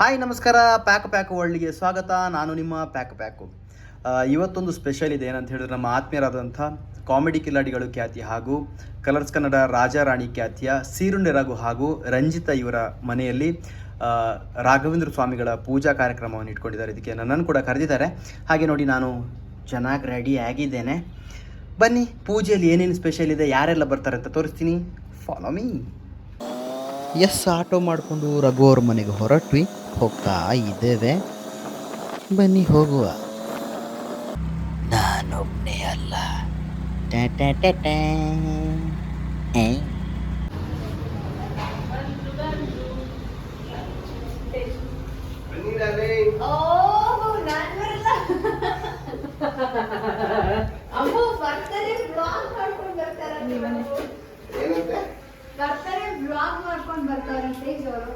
Hi, ನಮಸ್ಕಾರ. Pack pack ವರ್ಲ್ಡ್ಗೆ ಸ್ವಾಗತ. ನಾನು ನಿಮ್ಮ ಪ್ಯಾಕ್ ಪ್ಯಾಕು. ಇವತ್ತೊಂದು ಸ್ಪೆಷಲ್ ಇದೆ. ಏನಂತ ಹೇಳಿದ್ರೆ ನಮ್ಮ ಆತ್ಮೀಯರಾದಂಥ ಕಾಮಿಡಿ ಕಿಲಾಡಿಗಳು ಖ್ಯಾತಿ ಹಾಗೂ ಕಲರ್ಸ್ ಕನ್ನಡ ರಾಜಾರಾಣಿ ಖ್ಯಾತಿಯ ಸೀರುಂಡೆ ರಘು ಹಾಗೂ ರಂಜಿತಾ ಇವರ ಮನೆಯಲ್ಲಿ ರಾಘವೇಂದ್ರ ಸ್ವಾಮಿಗಳ ಪೂಜಾ ಕಾರ್ಯಕ್ರಮವನ್ನು ಇಟ್ಕೊಂಡಿದ್ದಾರೆ. ಇದಕ್ಕೆ ನನ್ನನ್ನು ಕೂಡ ಕರೆದಿದ್ದಾರೆ. ಹಾಗೆ ನೋಡಿ, ನಾನು ಚೆನ್ನಾಗಿ ರೆಡಿ ಆಗಿದ್ದೇನೆ. ಬನ್ನಿ, ಪೂಜೆಯಲ್ಲಿ ಏನೇನು ಸ್ಪೆಷಲ್ ಇದೆ, ಯಾರೆಲ್ಲ ಬರ್ತಾರೆ ಅಂತ ತೋರಿಸ್ತೀನಿ. ಫಾಲೋ ಮೀ ಎಸ್ ಆಟೋ ಮಾಡಿಕೊಂಡು ರಘು ಅವ್ರ ಮನೆಗೆ ಹೊರಟ್ವಿ. ಹೋಗ್ತಾ ಇದ್ದೇವೆ. ಬನ್ನಿ ಹೋಗುವ. ನಾನೊಬ್ಬನೇ ಅಲ್ಲ. ಬರ್ತಾರೆ ಬ್ಲಾಗ್ ಮಾಡ್ಕೊಂಡ್ ಬರ್ತಾರಂತೆ ಇವ್ರು. ಬರ್ತಾರೆ ಬ್ಲಾಗ್ ಮಾಡ್ಕೊಂಡ್ ಬರ್ತಾರಂತೆ ಇವರು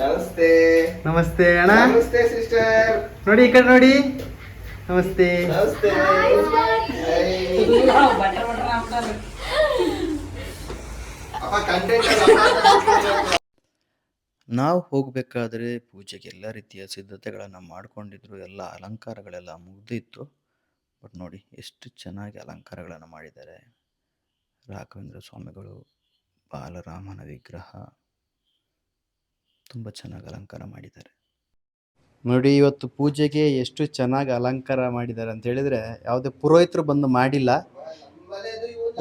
ನಮಸ್ತೆ. ನಮಸ್ತೆ ಅಣ್ಣ. ನಮಸ್ತೆ ಸಿಸ್ಟರ್. ನೋಡಿ ಈ ಕಡೆ ನೋಡಿ. ನಮಸ್ತೆ. ನಮಸ್ತೆ. ಅಪ್ಪ ಕಂಟೆಂಟ್ ನಾವು ಹೋಗಬೇಕಾದ್ರೆ ಪೂಜೆಗೆ ಎಲ್ಲ ರೀತಿಯ ಸಿದ್ಧತೆಗಳನ್ನು ಮಾಡ್ಕೊಂಡಿದ್ರು ಎಲ್ಲ ಅಲಂಕಾರಗಳೆಲ್ಲ ಮುಗ್ದಿತ್ತು. ಬಟ್ ನೋಡಿ ಎಷ್ಟು ಚೆನ್ನಾಗಿ ಅಲಂಕಾರಗಳನ್ನು ಮಾಡಿದ್ದಾರೆ. ರಾಘವೇಂದ್ರ ಸ್ವಾಮಿಗಳು ಬಾಲರಾಮನ ವಿಗ್ರಹ ತುಂಬ ಚೆನ್ನಾಗಿ ಅಲಂಕಾರ ಮಾಡಿದ್ದಾರೆ. ನೋಡಿ ಇವತ್ತು ಪೂಜೆಗೆ ಎಷ್ಟು ಚೆನ್ನಾಗಿ ಅಲಂಕಾರ ಮಾಡಿದ್ದಾರೆ ಅಂತ ಹೇಳಿದ್ರೆ ಯಾವುದೇ ಪುರೋಹಿತರು ಬಂದು ಮಾಡಿಲ್ಲ.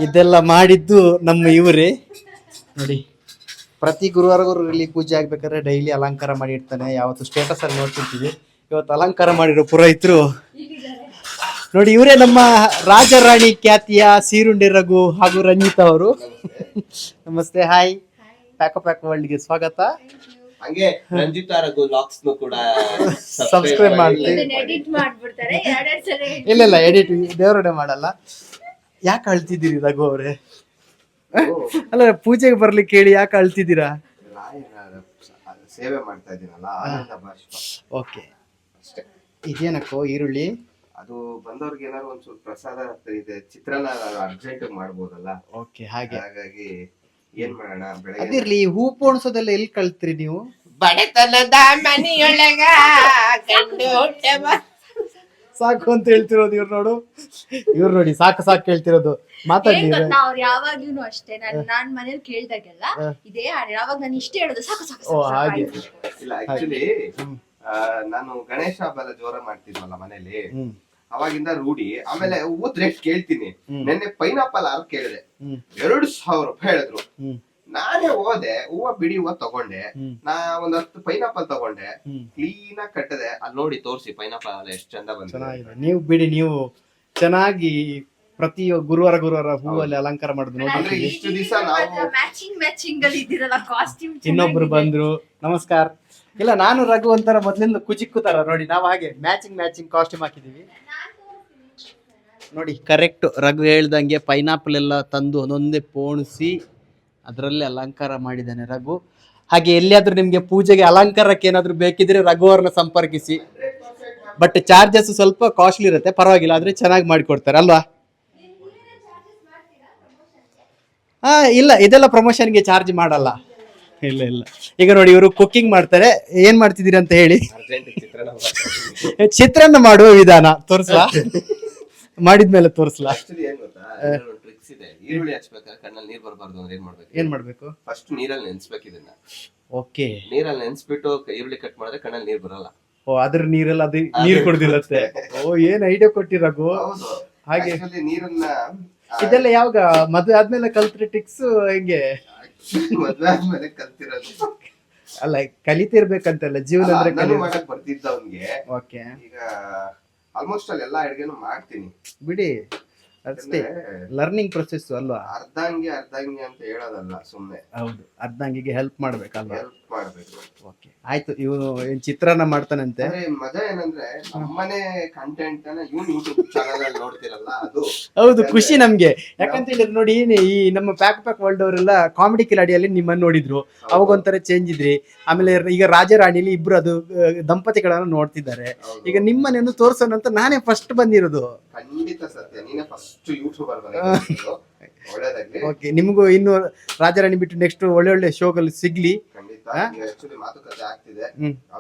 ಇದೆಲ್ಲ ಮಾಡಿದ್ದು ನಮ್ಮ ಇವರೇ. ನೋಡಿ ಪ್ರತಿ ಗುರುವಾರಗೂ ಇಲ್ಲಿ ಪೂಜೆ ಆಗ್ಬೇಕಾದ್ರೆ ಡೈಲಿ ಅಲಂಕಾರ ಮಾಡಿ ಇಡ್ತಾನೆ. ಯಾವತ್ತು ಸ್ಟೇಟಸ್ ಅಲ್ಲಿ ನೋಡ್ತಿರ್ತೀವಿ. ಇವತ್ತು ಅಲಂಕಾರ ಮಾಡಿರೋ ಪುರೋಹಿತರು. ನೋಡಿ ಇವರೇ ನಮ್ಮ ರಾಜರಾಣಿ ಖ್ಯಾತಿಯ ಸೀರುಂಡೆ ರಘು ಹಾಗೂ ರಂಜಿತಾ ಅವರು. ನಮಸ್ತೆ ಹಾಯ್. ಪ್ಯಾಕೋ ಪ್ಯಾಕ್ ವರ್ಲ್ಡ್ಗೆ ಸ್ವಾಗತ. ಹಂಗೆ ರಂಜಿತಾ ರಘು ಲಾಕ್ಸ್ ನು ಕೂಡ ಸಬ್ಸ್ಕ್ರೈಬ್ ಮಾಡ್ತೀವಿ. ಎಡಿಟ್ ಮಾಡ್ಬಿಡ್ತಾರೆ. ಎರಡೆರಡು ಸಲ ಇಲ್ಲ ಇಲ್ಲ ಎಡಿಟ್ ದೇವರಡೆ ಮಾಡಲ್ಲ. ಯಾಕೆ ಅಳ್ತಿದ್ದೀರಿ ರಘು ಅವರೇ? ಅಲ್ಲ ಪೂಜೆಗೆ ಬರ್ಲಿಕ್ಕೆ ಹೇಳಿ ಯಾಕೆ ಅಳ್ತಿದ್ದೀರಾ? ಸೇವೆ ಮಾಡ್ತಾ ಇದ್ದೀನಲ್ಲ ಆನಂದ ಓಕೆ. ಅಷ್ಟೇ. ಇದೇನಕ್ಕೋ ಈರುಳ್ಳಿ? ಅದು ಬಂದವ್ರಿಗೆ ಏನಾದ್ರು ಒಂಚೂರು ಪ್ರಸಾದ ಇದೆ ಚಿತ್ರಾನ್ನ ಅರ್ಜೆಂಟ್ ಮಾಡ್ಬೋದಲ್ಲ. ಓಕೆ ಹಾಗೆ. ಹಾಗಾಗಿ ಏನ್ ಮಾಡೋಣ? ಬೆಳಗ್ಗೆ ಅದಿರ್ಲಿ ಹೂ ಪೋಣಿಸೋದೆಲ್ಲ ಎಲ್ಲಿ ಕಳ್ತ್ರಿ ನೀವು? ಬಡತನದ ಮನೆಯೊಳಗ ಗಂಡು ಸಾಕು ಅಂತ ಹೇಳ್ತಿರೋದು ಇವ್ರು ನೋಡು. ಇವ್ರು ನೋಡಿ ಸಾಕು ಸಾಕು ಹೇಳ್ತಿರೋದು ಮಾತಾಡಿ ಏನ್ ಗೊತ್ತಾ ಅವ್ರು ಯಾವಾಗ್ಲೂ ಅಷ್ಟೇ. ನಾನ್ ನಾನ್ ಮನೇಲಿ ಕೇಳ್ದಾಗೆಲ್ಲ ಇದೇ ಹಾಡು ಯಾವಾಗ ನಾನು ಇಷ್ಟೇ ಹೇಳೋದು. ಸಾಕು ಸಾಕು ಓ ಸಾಕು, ಸಾಕು ಹಾಗೆ. ಆಯ್ತು. ಇಲ್ಲ ಆಕ್ಚುಲಿ ನಾನು ಗಣೇಶ ಹಬ್ಬದ ಜೋರ ಮಾಡ್ತಿದ್ವಲ್ಲ ಮನೇಲಿ. ಹ್ಮ್. ಅವಾಗಿಂದ ರೂಢಿ. ಆಮೇಲೆ ಊದ್ ರೇಟ್ ಕೇಳ್ತೀನಿ. ನಿನ್ನೆ ಪೈನಾಪಲ್ ಆರ್ ಕೇಳಿದೆ. ಎರಡು ಸಾವಿರ ರೂಪಾಯಿ ಹೇಳಿದ್ರು. ನಾನೇ ಹೋದೆ ಹೂವ ಬಿಡಿ ಹೂವ ತಗೊಂಡೆ. ನಾ ಒಂದ್ ಹತ್ತು ಪೈನಾಪಲ್ ತಗೊಂಡೆ. ಕ್ಲೀನ್ ಆಗಿ ಕಟ್ಟದೆ. ಅಲ್ಲಿ ನೋಡಿ ತೋರಿಸಿ ಪೈನಾಪಲ್ ಅಲ್ಲ ಎಷ್ಟು ಚಂದ ಬಂದಿದೆ. ಚೆನ್ನಾಗಿದೆ. ನೀವು ಬಿಡಿ ನೀವು ಚೆನ್ನಾಗಿ ಪ್ರತಿ ಗುರುವಾರ ಗುರುವಾರ ಹೂವಲ್ಲಿ ಅಲಂಕಾರ ಮಾಡಿದ್ರು ಅಂದ್ರೆ ನೋಡಿರ್ತೀವಿ ಇಷ್ಟು ದಿವಸ ನಾವು ಮ್ಯಾಚಿಂಗ್ ಮ್ಯಾಚಿಂಗ್ ಅಲ್ಲಿ ಇದ್ದೀರಲ್ಲ ಕಾಸ್ಟ್ಯೂಮ್ ಇನ್ನೊಬ್ರು ಬಂದ್ರು. ನಮಸ್ಕಾರ. ಇಲ್ಲ ನಾನು ರಘು ಅಂತಾರ ಮೊದ್ಲಿಂದ ಕುಚಿಕ್ಕು ತರ ನೋಡಿ ನಾವು ಹಾಗೆ ಮ್ಯಾಚಿಂಗ್ ಮ್ಯಾಚಿಂಗ್ ಕಾಸ್ಟ್ಯೂಮ್ ಹಾಕಿದೀವಿ ನೋಡಿ. ಕರೆಕ್ಟ್ ರಘು ಹೇಳ್ದಂಗೆ ಪೈನಾಪಲ್ ಎಲ್ಲ ತಂದು ಒಂದೊಂದೇ ಪೋಣಿಸಿ ಅದರಲ್ಲೇ ಅಲಂಕಾರ ಮಾಡಿದ್ದಾನೆ ರಘು. ಹಾಗೆ ಎಲ್ಲಿಯಾದ್ರೂ ನಿಮಗೆ ಪೂಜೆಗೆ ಅಲಂಕಾರಕ್ಕೆ ಏನಾದರೂ ಬೇಕಿದ್ರೆ ರಘು ಅವ್ರನ್ನ ಸಂಪರ್ಕಿಸಿ. ಬಟ್ ಚಾರ್ಜಸ್ ಸ್ವಲ್ಪ ಕಾಸ್ಟ್ಲಿ ಇರುತ್ತೆ. ಪರವಾಗಿಲ್ಲ ಆದರೆ ಚೆನ್ನಾಗಿ ಮಾಡಿಕೊಡ್ತಾರೆ ಅಲ್ವಾ? ಹಾ ಇಲ್ಲ ಇದೆಲ್ಲ ಪ್ರಮೋಷನ್ಗೆ ಚಾರ್ಜ್ ಮಾಡಲ್ಲ. ಇಲ್ಲ ಇಲ್ಲ. ಈಗ ನೋಡಿ ಇವರು ಕುಕ್ಕಿಂಗ್ ಮಾಡ್ತಾರೆ. ಏನ್ ಮಾಡ್ತಿದ್ದೀರಿ ಅಂತ ಹೇಳಿ? ಚಿತ್ರಾನ್ನ ಮಾಡುವ ವಿಧಾನ. ತೋರಿಸ್ಲಾ? ಮಾಡಿದ್ಮೇಲೆ ತೋರಿಸ್ಲಾ? ಆಕ್ಚುಲಿ ಏನ್ ಗೊತ್ತಾ? ಟ್ರಿಕ್ಸ್ ಇದೆ. ಈರುಳ್ಳಿ ಹಚ್ಬೇಕಾದ್ರೆ ಕಣ್ಣಲ್ಲಿ ನೀರ್ ಬರಬಾರ್ದು ಅಂದ್ರೆ ಏನ್ ಮಾಡ್ಬೇಕು? ಏನ್ ಮಾಡ್ಬೇಕು? ಫಸ್ಟ್ ನೀರಲ್ಲಿ ನೆನ್ಸ್ಬೇಕು ಇದನ್ನ. ಓಕೆ. ನೀರಲ್ಲಿ ನೆನ್ಸ್ಬಿಟ್ಟು ಈರುಳ್ಳಿ ಕಟ್ ಮಾಡಿದ್ರೆ ಕಣ್ಣಲ್ಲಿ ನೀರ್ ಬರಲ್ಲ. ಓ ಅದ್ರ ನೀರೆಲ್ಲ ಅದು ನೀರ್ ಕುಡ್ದಿಲ್ಲತ್ತೆ. ಓ ಏನ್ ಐಡಿಯಾ ಕೊಟ್ಟಿರಗು ಹೌದು. ಹಾಗೆ. Actually ನೀರನ್ನ ಇದೆಲ್ಲ ಯಾವಾಗ? ಮದ್ವೆ ಆದ್ಮೇಲೆ ಕಲ್ತ್ರಿ ಟಿಕ್ಸ್ ಹೆಂಗೆ? ಮದ್ವೆ ಆದ್ಮೇಲೆ ಕಲ್ತಿರೋದು. ಅಲ್ಲ ಕಲಿತಿರ್ಬೇಕಂತಲ್ಲ ಜೀವನ ಅಂದ್ರೆ ನಾನು ಕಲಿ ಮಾಡಕ್ ಬರ್ತಿದ್ದ ಅವ್ನ್ಗೆ. ಓಕೆ. ಈಗ ಆಲ್ಮೋಸ್ಟ್ ಅಲ್ಲಿ ಎಲ್ಲಾ ಅಡ್ಗೆನು ಮಾಡ್ತೀನಿ. ಬಿಡಿ ಅಷ್ಟೇ. ಲರ್ನಿಂಗ್ ಪ್ರೊಸೆಸ್ ಅಲ್ವಾ? ಅರ್ಧಂಗೆ ಅರ್ಧಂಗೆ ಅಂತ ಹೇಳೋದಲ್ಲ ಸುಮ್ಮನೆ ಹೌದು ಅರ್ಧಂಗಿಗೆ ಹೆಲ್ಪ್ ಮಾಡ್ಬೇಕಲ್ವಾ? ಹೆಲ್ಪ್ ಮಾಡ್ಬೇಕು. ಓಕೆ ಆಯ್ತು ಇವನು ಏನ್ ಚಿತ್ರಾನ್ನ ಮಾಡ್ತಾನಂತೆ? ಅಂದ್ರೆ ಮಜಾ ಏನಂದ್ರೆ ನಮ್ಮನೆ ಕಂಟೆಂಟ್ ಅನ್ನ ಇವ್ನು ಯೂಟ್ಯೂಬ್ ಚಾನಲ್ ಅಲ್ಲಿ ನೋಡ್ತಿರಲ್ಲ ಅದು. ಹೌದು ಖುಷಿ ನಮ್ಗೆ. ಯಾಕಂತ ಹೇಳಿದ್ರೆ ನೋಡಿ ಈ ನಮ್ಮ ಪ್ಯಾಕ್ ಪ್ಯಾಕ್ ವರ್ಲ್ಡ್ ಅವರೆಲ್ಲ ಕಾಮಿಡಿ ಕಿಲಾಡಿಯಲ್ಲಿ ನಿಮ್ಮನ್ನ ನೋಡಿದ್ರು. ಅವಾಗ ಒಂಥರ ಚೇಂಜ್ ಇದ್ರಿ. ಆಮೇಲೆ ಈಗ ರಾಜರಾಣಿಲಿ ಇಬ್ರು ಅದು ದಂಪತಿಗಳನ್ನ ನೋಡ್ತಿದ್ದಾರೆ. ಈಗ ನಿಮ್ಮನೆಯನ್ನು ತೋರ್ಸೋಣ ಅಂತ ನಾನೇ ಫಸ್ಟ್ ಬಂದಿರೋದು. ಖಂಡಿತ ಸತ್ಯ. ನೀನೇ ಫಸ್ಟ್ ಯೂಟ್ಯೂಬರ್ ಒಳ್ಳೇದಾಗ್ಲಿ. ಓಕೆ ನಿಮಗೂ ಇನ್ನು ರಾಜರಾಣಿ ಬಿಟ್ಟು ನೆಕ್ಸ್ಟ್ ಒಳ್ಳೆ ಒಳ್ಳೆ ಶೋಗಳು ಸಿಗ್ಲಿ. ಮಾತುಕತೆ ಆಗ್ತಿದೆ.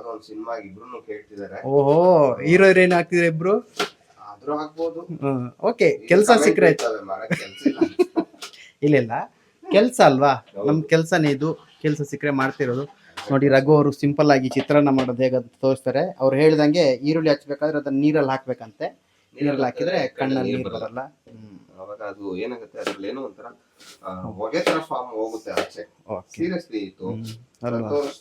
ಒಂದು ಸಿನಿಮಾ ಇಬ್ರು ಕೇಳ್ತಿದಾರೆ ಓಹೋ ಹೀರೋ ಹೀರೋಯಿನ್ ಆಗ್ತಿದ್ರೆ ಇಬ್ರು? ಆದ್ರೂ ಆಗ್ಬೋದು. ಓಕೆ ಕೆಲಸ ಸಿಕ್ಕರೆ ಇಲ್ಲ. ಇಲ್ಲ ಕೆಲಸ ಅಲ್ವಾ? ನಮ್ ಕೆಲ್ಸನೇ ಇದು. ಕೆಲಸ ಸಿಕ್ಕರೆ ಮಾಡ್ತಿರೋದು. ನೋಡಿ ರಘು ಅವರು ಸಿಂಪಲ್ ಆಗಿ ಚಿತ್ರಾನ್ನ ಮಾಡೋದು ಹೇಗೆ ಅಂತ ತೋರಿಸ್ತಾರೆ. ಅವ್ರು ಹೇಳ್ದಂಗೆ ಈರುಳ್ಳಿ ಹಚ್ಬೇಕಾದ್ರೆ ಅದನ್ನ ನೀರಲ್ಲಿ ಹಾಕ್ಬೇಕಂತೆ. ನೀರಲ್ಲಿ ಹಾಕಿದ್ರೆ ಕಣ್ಣಲ್ಲಿ ನೀರು ಬರಲ್ಲ. ಹ್ಮ್. ಅವಾಗ ಅದು ಏನಾಗುತ್ತೆ? ಅದ್ರಲ್ಲಿ ಏನೋ ಒಂಥರ ಹೊಗೆ ತರ ಫಾರ್ಮ್ ಹೋಗುತ್ತೆ ಆಚೆ. ಸೀರಿಯಸ್ಲಿ ಇತ್ತು.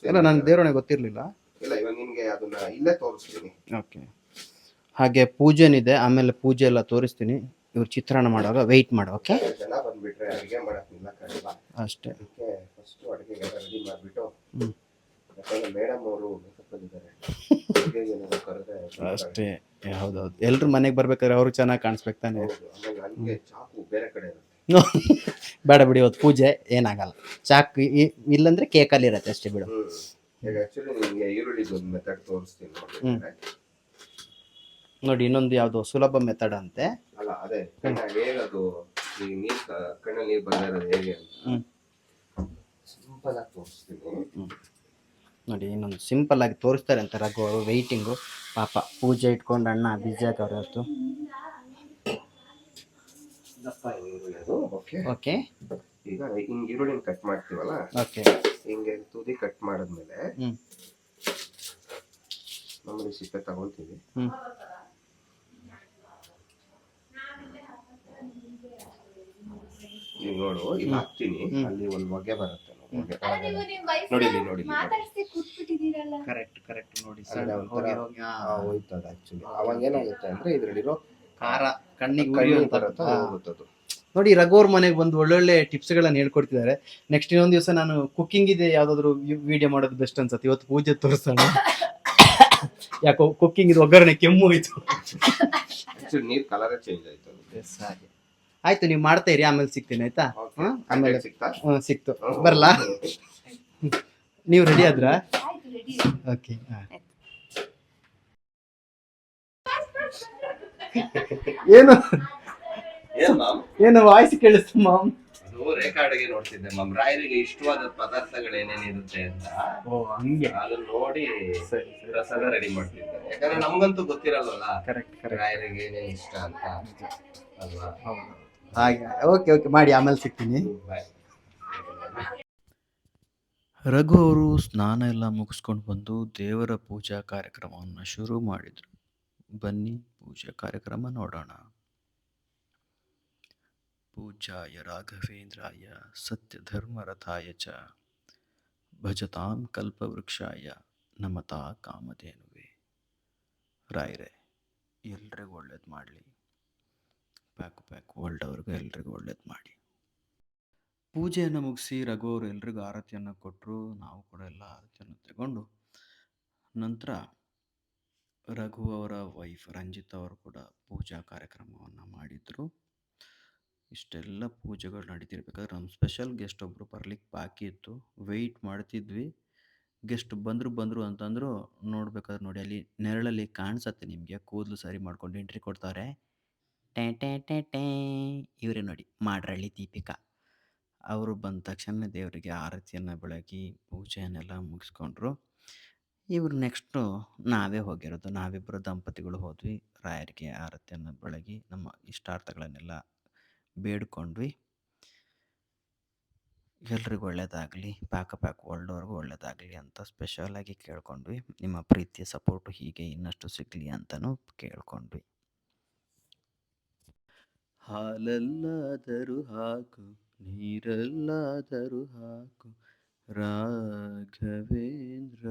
ಇಲ್ಲ ನಂಗೆ ದೇವರೊಣೆ ಗೊತ್ತಿರ್ಲಿಲ್ಲ. ಇಲ್ಲ ಇವಾಗ ನಿಮ್ಗೆ ಅದನ್ನ ಇಲ್ಲೇ ತೋರಿಸ್ತೀನಿ. ಓಕೆ ಹಾಗೆ ಪೂಜೆನಿದೆ ಆಮೇಲೆ ಪೂಜೆ ಎಲ್ಲ ತೋರಿಸ್ತೀನಿ. ಇವ್ರು ಚಿತ್ರಾನ್ನ ಮಾಡುವಾಗ ವೆಯ್ಟ್ ಮಾಡು ಓಕೆ ಜನ ಬಂದ್ಬಿಟ್ರೆ ಅಡುಗೆ ಮಾಡೋಕ್ಕಿಲ್ಲ ಕಡಿಮೆ ಅಷ್ಟೇ. ಓಕೆ ಫಸ್ಟ್ ಅಡುಗೆಗೆಲ್ಲ ರೆಡಿ ಮಾಡ್ಬಿಟ್ಟು ಹ್ಞೂ ಯಾಕಂದ್ರೆ ಮೇಡಮ್ ಅವರು ಅಷ್ಟೇ. ಹೌದೌದು. ಎಲ್ರು ಮನೆಗೆ ಬರ್ಬೇಕಾದ್ರೆ ಅವರು ಚೆನ್ನಾಗಿ ಕಾಣಿಸ್ಬೇಕು ತಾನೆ. ಬೇಡ ಬಿಡಿ ಇವತ್ತು ಪೂಜೆ ಏನಾಗಲ್ಲ. ಚಾಕ್ ಇಲ್ಲಂದ್ರೆ ಕೇಕಲ್ಲಿ ಇರತ್ತೆ ಅಷ್ಟೇ ಬಿಡು. ನೋಡಿ ಇನ್ನೊಂದು ಯಾವ್ದು ಸುಲಭ ಮೆಥಡ್ ಅಂತೆ. ಅಲ್ಲ ಅದೇ. ಈ ನೀರ್ ಕಣ್ಣಲ್ಲಿ ಹೇಗೆ. ಅಂತ. ಸಿಂಪಲ್ ಆಗಿ ತೋರಿಸ್ತೀನಿ. ನೋಡಿ ಇನ್ನೊಂದು ಸಿಂಪಲ್ ಆಗಿ ತೋರಿಸ್ತಾರೆ ಅಂತ ರಘು ಅವರು ವೆಯ್ಟಿಂಗು ಪಾಪ ಪೂಜೆ ಇಟ್ಕೊಂಡು ಅಣ್ಣ ಬ್ಯುಸಿ ಆಗವ್ರೆ ಅವತ್ತು ಓಕೆ ಓಕೆ ಈಗ ಹಿಂಗ್ ಈರುಳ್ಳಿನ ಕಟ್ ಮಾಡ್ತೀವಲ್ಲ? ಓಕೆ ಹಿಂಗೆ ತುದಿ ಕಟ್ ಮಾಡಿದ್ಮೇಲೆ ಹ್ಮ್. ಮಾಮೂಲಿ ಸಿಪ್ಪೆ ತಗೊಳ್ತೀವಿ. ಈಗ ನೋಡು ಇಲ್ಲಿ ಹಾಕ್ತೀನಿ. ಅಲ್ಲಿ ಒಂದು ಹೊಗೆ ಬರುತ್ತೆ. ನೋಡಿ, ಹೊಗೆ ನೋಡಿ ಕರೆಕ್ಟ್ ಕರೆಕ್ಟ್ ನೋಡಿ ಸರ್ ಒಂಥರ ಆ, ಹೋಯ್ತದೆ ಆಕ್ಚುಲಿ ಅವಾಗ ಏನಾಗುತ್ತೆ ಅಂದ್ರೆ ಇದ್ರಲ್ಲಿರೋ ಖಾರ ಕಣ್ಣಿಗೆ ಕಣ್ಣು ಉರಿಯುವಂತ ಬರುತ್ತೆ ಹೋಗುತ್ತದು ನೋಡಿ ರಘುವ್ರ ಮನೆಗೆ ಬಂದು ಒಳ್ಳೊಳ್ಳೆ ಟಿಪ್ಸ್ ಗಳನ್ನ ಹೇಳ್ಕೊಡ್ತಿದ್ದಾರೆ. ನೆಕ್ಸ್ಟ್ ಇನ್ನೊಂದು ದಿವಸ ನಾನು ಕುಕ್ಕಿಂಗ್ ಇದೆ ಯಾವ್ದಾದ್ರು ವಿಡಿಯೋ ಮಾಡೋದು ಬೆಸ್ಟ್ ಅನ್ಸತ್ತೆ. ಇವತ್ತು ಪೂಜೆ ತೋರಿಸೋಣ. ಯಾಕೋ ಕುಕ್ಕಿಂಗ್ ಇದು ಒಗ್ಗರಣೆ ಕೆಮ್ಮು ಹೋಯ್ತು. ಆಕ್ಚುಲಿ ನೀರ್ ಕಲರ್ ಚೇಂಜ್ ಆಯ್ತು. ಹಾಗೆ. ಆಯ್ತು ನೀವು ಮಾಡ್ತಾ ಇರಿ ಆಮೇಲೆ ಸಿಗ್ತೀನಿ ಆಯ್ತಾ. ಆಮೇಲೆ ಸಿಗ್ತಾ? ಸಿಕ್ತು. ಬರಲ್ಲ ನೀವು ರೆಡಿ ಆದ್ರಾ? ಆಯ್ತು ರೆಡಿ ಓಕೆ ಏನು? ಏನ್ ಮ್ಯಾಮ್ ಏನು ವಾಯ್ಸ್ ಕೇಳಿಸ್ತು ಮಾಮ್ ಅದು ರೇಖಾ ಅಡುಗೆ ನೋಡ್ತಿದ್ದೆ ಮಾಮ್ ರಾಯರಿಗೆ ಇಷ್ಟವಾದ ಪದಾರ್ಥಗಳು ಏನೇನಿರುತ್ತೆ ಅಂತ. ಓ ಹಂಗೆ. ಅದನ್ನ ನೋಡಿ ಸರಿ ಪ್ರಸಾದ ರೆಡಿ ಮಾಡ್ತಿದ್ದೆ. ಯಾಕಂದ್ರೆ ನಮ್ಗಂತೂ ಗೊತ್ತಿರಲ್ವಲ್ಲ? ಕರೆಕ್ಟ್ ಕರೆಕ್ಟ್ ರಾಯರಿಗೆ ಏನೇನು ಇಷ್ಟ ಅಂತ. ಅಲ್ವಾ? ಹಾಗೆ. ಓಕೆ ಓಕೆ ಮಾಡಿ, ಆಮೇಲೆ ಸಿಗ್ತೀನಿ. ರಘು ಅವರು ಸ್ನಾನ ಎಲ್ಲ ಮುಗಿಸ್ಕೊಂಡು ಬಂದು ದೇವರ ಪೂಜಾ ಕಾರ್ಯಕ್ರಮವನ್ನು ಶುರು ಮಾಡಿದರು. ಬನ್ನಿ, ಪೂಜಾ ಕಾರ್ಯಕ್ರಮ ನೋಡೋಣ. ಪೂಜಾಯ ರಾಘವೇಂದ್ರಾಯ ಸತ್ಯಧರ್ಮರಥಾಯ ಚ. ಭಜತಾಂ ಕಲ್ಪವೃಕ್ಷಾಯ ನಮತಾ ಕಾಮಧೇನುವೆ. ರಾಯರೇ, ಎಲ್ರಿಗೂ ಒಳ್ಳೇದು ಮಾಡಲಿ. ಪ್ಯಾಕು ಪ್ಯಾಕ್ ವರ್ಲ್ಡ್ ಅವ್ರಿಗೂ ಎಲ್ರಿಗೂ ಒಳ್ಳೇದು ಮಾಡಿ. ಪೂಜೆಯನ್ನು ಮುಗಿಸಿ ರಘು ಅವರು ಎಲ್ರಿಗೂ ಆರತಿಯನ್ನು ಕೊಟ್ಟರು ನಾವು ಕೂಡ ಎಲ್ಲ ಆರತಿಯನ್ನು ತಗೊಂಡು ನಂತರ ರಘು ಅವರ ವೈಫ್ ರಂಜಿತ್ ಅವರು ಕೂಡ ಪೂಜಾ ಕಾರ್ಯಕ್ರಮವನ್ನು ಮಾಡಿದರು. ಇಷ್ಟೆಲ್ಲ ಪೂಜೆಗಳು ನಡೀತಿರ್ಬೇಕಾದ್ರೆ ನಮ್ಮ ಸ್ಪೆಷಲ್ ಗೆಸ್ಟ್ ಒಬ್ಬರು ಬರ್ಲಿಕ್ಕೆ ಬಾಕಿ ಇತ್ತು. ವೆಯ್ಟ್ ಮಾಡ್ತಿದ್ವಿ. ಗೆಸ್ಟ್ ಬಂದರು ಬಂದರು ಅಂತಂದರು ನೋಡ್ಬೇಕಾದ್ರೆ ನೋಡಿ ಅಲ್ಲಿ ನೆರಳಲ್ಲಿ ಕಾಣಿಸತ್ತೆ ನಿಮಗೆ, ಕೂದಲು ಸರಿ ಮಾಡ್ಕೊಂಡು ಎಂಟ್ರಿ ಕೊಡ್ತಾರೆ. ಟೆ ಟೆ ಟೆ, ಟೇ, ಇವರೇ ನೋಡಿ ಮಾಡ್ರಳ್ಳಿ ದೀಪಿಕಾ. ಅವರು ಬಂದ ತಕ್ಷಣ ದೇವರಿಗೆ ಆರತಿಯನ್ನು ಬೆಳಗಿ ಪೂಜೆಯನ್ನೆಲ್ಲ ಮುಗಿಸ್ಕೊಂಡ್ರು. ಇವರು ನೆಕ್ಸ್ಟು ನಾವೇ ಹೋಗಿರೋದು. ನಾವಿಬ್ಬರು ದಂಪತಿಗಳು ಹೋದ್ವಿ. ರಾಯರಿಗೆ ಆರತಿಯನ್ನು ಬೆಳಗಿ ನಮ್ಮ ಇಷ್ಟಾರ್ಥಗಳನ್ನೆಲ್ಲ ಬೇಡ್ಕೊಂಡ್ವಿ. ಎಲ್ರಿಗೂ ಒಳ್ಳೆಯದಾಗಲಿ ಪಾಕ ಪ್ಯಾಕ್ ವರ್ಲ್ಡ್ವರೆಗೂ ಒಳ್ಳೇದಾಗಲಿ ಅಂತ ಸ್ಪೆಷಲಾಗಿ ಕೇಳ್ಕೊಂಡ್ವಿ. ನಿಮ್ಮ ಪ್ರೀತಿಯ ಸಪೋರ್ಟು ಹೀಗೆ ಇನ್ನಷ್ಟು ಸಿಗಲಿ ಅಂತಲೂ ಕೇಳ್ಕೊಂಡ್ವಿ. ಹಾಲಲ್ಲಾದರೂ ಹಾಕು, ನೀರಲ್ಲಾದರೂ ಹಾಕು, ರಾಘವೇಂದ್ರ.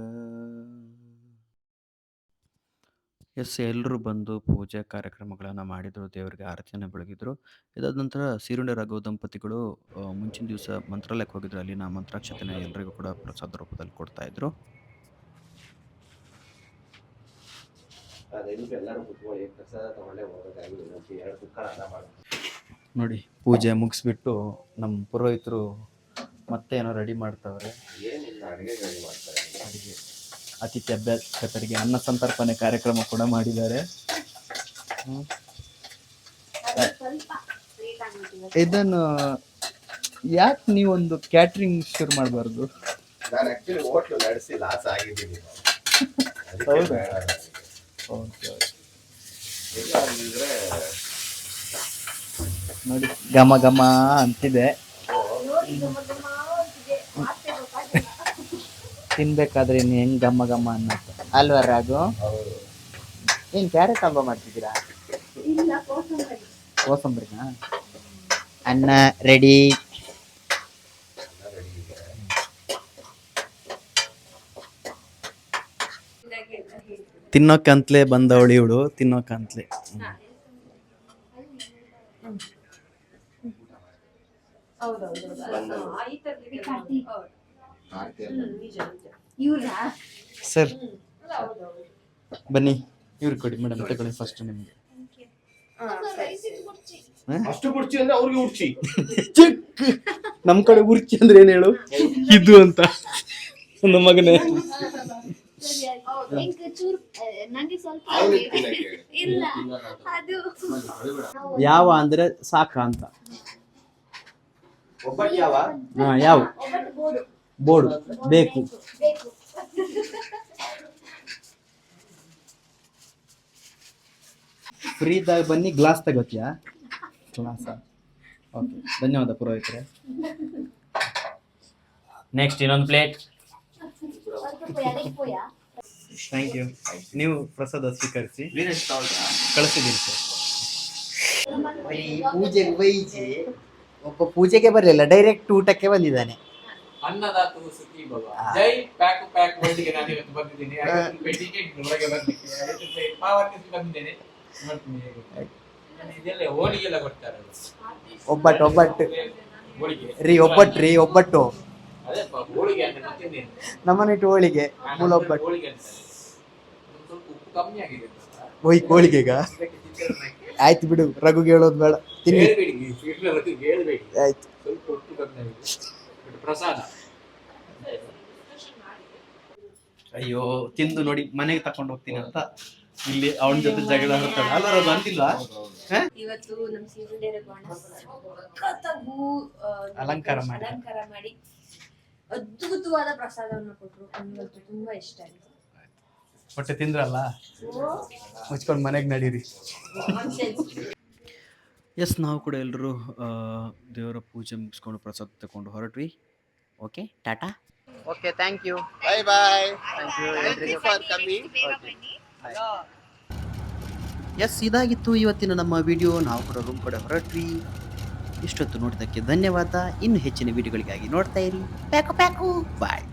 ಎಸ್ ಎಲ್ಲರೂ ಬಂದು ಪೂಜೆ ಕಾರ್ಯಕ್ರಮಗಳನ್ನು ಮಾಡಿದರು, ದೇವರಿಗೆ ಆರತಿಯನ್ನು ಬೆಳಗಿದ್ರು. ಇದಾದ ನಂತರ ಸೀರುಂಡೆ ರಾಘವ ದಂಪತಿಗಳು ಮುಂಚಿನ ದಿವಸ ಮಂತ್ರಾಲಯಕ್ಕೆ ಹೋಗಿದ್ರು. ಅಲ್ಲಿನ ಮಂತ್ರಾಕ್ಷತೆನ ಎಲ್ಲರಿಗೂ ಕೂಡ ಪ್ರಸಾದ ರೂಪದಲ್ಲಿ ಕೊಡ್ತಾ ಎಲ್ಲರೂ ಕುತ್ಕೊಳ್ಳಿ ಪ್ರಸಾದ ತಗೊಂಡೆ ಹೋಗೋದಾಗಿ ಇನ್ನೊಂದು ಎರಡು ಕುಕ್ಕರ್ ಅನ್ನ ಮಾಡಿ. ನೋಡಿ ಪೂಜೆ ಮುಗಿಸ್ಬಿಟ್ಟು ನಮ್ಮ ಪುರೋಹಿತರು ಮತ್ತೆ ಏನೋ ರೆಡಿ ಮಾಡ್ತಾವ್ರೆ. ಏನಿಲ್ಲ ಅಡುಗೆ ರೆಡಿ ಮಾಡ್ತಾರೆ. ಅಡಿಗೆ. ಅತಿಥಿ ಅಭ್ಯಾಸಕರಿಗೆ ಅನ್ನ ಸಂತರ್ಪಣೆ ಕಾರ್ಯಕ್ರಮ ಕೂಡ ಮಾಡಿದ್ದಾರೆ. ಇದನ್ನು ಯಾಕೆ ನೀವೊಂದು ಕ್ಯಾಟ್ರಿಂಗ್ ಶುರು ಮಾಡಬಾರ್ದು? ನಾನು ಆಕ್ಚುಲಿ ಹೋಟ್ಲು ನಡೆಸಿ ಲಾಸ್ ಆಗಿದ್ದೀನಿ. ನೋಡಿ ಘಮ ಘಮ ಅಂತಿದೆ. ತಿನ್ಬೇಕಾದ್ರೆ ಇನ್ನು ಹೆಂಗ್ ಘಮ ಘಮ ಅನ್ನತ್ತೆ ಅಲ್ವಾ ರಾಜು ಏನ್ ಕ್ಯಾರೆಟ್ ಹಬ್ಬ ಮಾಡ್ತಿದ್ದೀರಾ? ಕೋಸಂಬರಿನಾ? ಅನ್ನ ರೆಡಿ ಇದೆ ತಿನ್ನೋಕಂತ್ಲೆ ಬಂದವಳು ಇವಳು. ಇವ್ರಾ ಸರ್ ಬನ್ನಿ ಇವ್ರು ಕೊಡಿ ಮೇಡಮ್ ತಗೊಳ್ಳಿ ಫಸ್ಟ್ ನಿಮ್ಗೆ. ಅಷ್ಟು ಅಂದ್ರೆ ಅವ್ರಿಗೆ ಉರ್ಚಿ ನಮ್ ಕಡೆ ಉರ್ಚಿ ಅಂದ್ರೆ ಏನ್ ಹೇಳು? ಇದು ಅಂತ. ನಮ್ಮ ಮಗನೇ. ಯಾವ ಅಂದ್ರೆ ಸಾಕ ಅಂತ. ಯಾವ? ಹಾ ಬೋರ್ಡು ಬೇಕು. ಬೇಕು. ಫ್ರೀದಾಗ ಬನ್ನಿ ಗ್ಲಾಸ್ ತಗೋತಿಯಾ? ಗ್ಲಾಸ್? ಓಕೆ ಧನ್ಯವಾದ ಪುರೋಹಿತರೆ. ನೆಕ್ಸ್ಟ್ ಇನ್ನೊಂದು ಪ್ಲೇಟ್ ಥ್ಯಾಂಕ್ ಯು ನೀವು ಪ್ರಸಾದ ಸ್ವೀಕರಿಸಿ? ಕಳಿಸಿದ್ದೀನಿ ಸರ್. ಪೂಜೆ ವೈಜಿ ಒಬ್ಬ ಪೂಜೆಗೆ ಬರಲಿಲ್ಲ ಡೈರೆಕ್ಟ್ ಊಟಕ್ಕೆ ಬಂದಿದ್ದಾನೆ. ಅನ್ನದಾತು ಸುಖಿ ಭವ. ಜೈ ಪ್ಯಾಕ್ ಪ್ಯಾಕ್ ವರ್ಲ್ಡ್ಗೆ ನಾನು ಇವತ್ತು ಬಂದಿದ್ದೀನಿ. ಐವತ್ತು ರೂಪಾಯಿ ಟಿಕೆಟ್ ಒಳಗೆ ಬರ್ಲಿಕ್ಕೆ. ಐವತ್ತು ರೂಪಾಯಿ ಪಾವತಿಸಿ ಬಂದಿದ್ದೇನೆ. ಅಂತ. ನಾನು ಇದೆಲ್ಲ ಹೋಳಿಗೆ ಎಲ್ಲ ಕೊಡ್ತಾರಲ್ಲ ಒಬ್ಬಟ್ಟು ಒಬ್ಬಟ್ಟು. ರೀ ಒಬ್ಬಟ್ಟು ರೀ ಒಬ್ಬಟ್ಟು. ಅದೇ ಪ- ಹೋಳಿಗೆ ಅಂತ ಮತ್ತೇನೇನು? ನಮ್ಮನಿಟ್ಟು ಹೋಳಿಗೆ ಮೂಲ ಒಬ್ಬಟ್ಟು. ಹೋಳಿಗೆ ಅಂತ. ಕಮ್ಮಿ ಆಗಿದೆ ಅಂತ. ಒಯ್ ಹೋಳಿಗೆಗ ಆಯ್ತು ಬಿಡು ರಘು ಹೇಳೋದು ಬೇಡ. ತಿನ್ನಿ. ಆಯ್ತು. ಸ್ವಲ್ಪ ಉಪ್ಪು ಕಮ್ಮಿ ಆಗಿದೆ. ಪ್ರಸಾದ. ಅಯ್ಯೋ ತಿಂದು ನೋಡಿ ಮನೆಗೆ ತಕೊಂಡು ಹೋಗ್ತೀನಿ ಅಂತ. ಇಲ್ಲಿ ಅವನ ಜೊತೆ ಜಗಳ ಆಡ್ತಾಳೆ. ಅಲ್ಲ ಅದು ಇವತ್ತು ಅಲಂಕಾರ ಮಾಡಿ. ಅಲಂಕಾರ ಮಾಡಿ. ಅದ್ಭುತವಾದ ಪ್ರಸಾದವನ್ನು ಕೊಟ್ಟರು ನನಗಂತೂ ತುಂಬಾ ಇಷ್ಟ ಆಯ್ತು. ಹೊಟ್ಟೆ ತಿಂದ್ರಲ್ಲ? ಮುಚ್ಕೊಂಡು ಮನೆಗೆ ನಡೀರಿ. ಎಸ್ ನಾವು ಕೂಡ ಎಲ್ಲರೂ ದೇವರ ಪೂಜೆ ಮುಗಿಸ್ಕೊಂಡು ಪ್ರಸಾದ ತಗೊಂಡು ಹೊರಟ್ವಿ. Okay tata? Okay thank you bye bye thank you for. Yes ಇದಾಗಿತ್ತು ಇವತ್ತಿನ ನಮ್ಮ ವಿಡಿಯೋ ನಾವು ಕೂಡ ರೂಮ್ ಕಡೆ ಹೊರಟ್ವಿ. ಇಷ್ಟೊತ್ತು ನೋಡಿದ್ದಕ್ಕೆ ಧನ್ಯವಾದ. ಇನ್ನು ಹೆಚ್ಚಿನ ವಿಡಿಯೋಗಳಿಗಾಗಿ ನೋಡ್ತಾ ಇರಿ. Pack pack. ಬಾಯ್